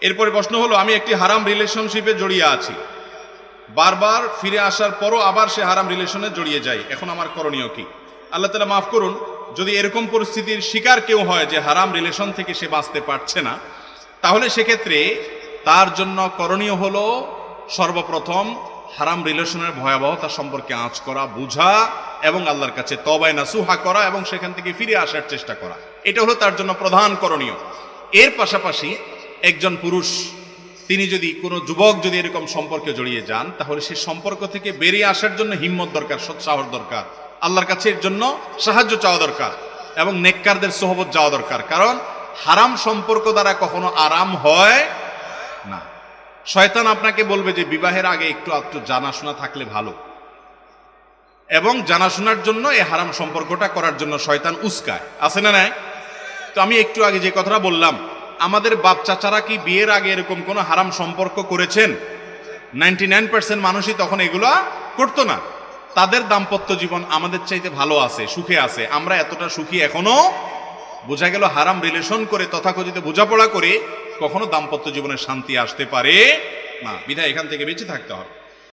এরপরে প্রশ্ন হলো, আমি একটি হারাম রিলেশনশিপে জড়িয়ে আছি। বারবার ফিরে আসার পরও আবার সে হারাম রিলেশনে জড়িয়ে যায়। এখন আমার করণীয় কি? আল্লাহ তালা মাফ করুন, যদি এরকম পরিস্থিতির শিকার কেউ হয় যে হারাম রিলেশন থেকে সে বাঁচতে পারছে না, তাহলে সেক্ষেত্রে তার জন্য করণীয় হলো সর্বপ্রথম হারাম রিলেশনের ভয়াবহতা সম্পর্কে আঁচ করা, বুঝা এবং আল্লাহর কাছে তবায় নাসুহা করা এবং সেখান থেকে ফিরে আসার চেষ্টা করা। এটা হলো তার জন্য প্রধান করণীয়। এর পাশাপাশি একজন পুরুষ, তিনি যদি কোনো যুবক যদি এরকম সম্পর্কে জড়িয়ে যান, তাহলে সে সম্পর্ক থেকে বেরিয়ে আসার জন্য হিম্মত দরকার সৎসাহস দরকার। আল্লাহর কাছে এর জন্য সাহায্য চাওয়া দরকার এবং নেককারদের সোহবত যাওয়া দরকার। কারণ হারাম সম্পর্ক দ্বারা কখনো আরাম হয় না। শয়তান আপনাকে বলবে যে বিবাহের আগে একটু একটু জানাশোনা থাকলে ভালো। এবং জানাশোনার জন্য এই হারাম সম্পর্কটা করার জন্য শয়তান উস্কায়। আছে না নাই? তো আমি একটু আগে যে কথাটা বললাম আমাদের বাপ চাচারা কি বিয়ের আগে এরকম কোনো হারাম সম্পর্ক করেছেন? নাইনটি নাইন পার্সেন্ট মানুষই তখন এগুলো করতো না। তাদের দাম্পত্য জীবন আমাদের চাইতে ভালো আছে, সুখে আছে। আমরা এতটা সুখী এখনও। বোঝা গেল হারাম রিলেশন করে, তথাকথিত বোঝাপড়া করে কখনো দাম্পত্য জীবনে শান্তি আসতে পারে না। বিধায় এখান থেকে বেঁচে থাকতে হবে।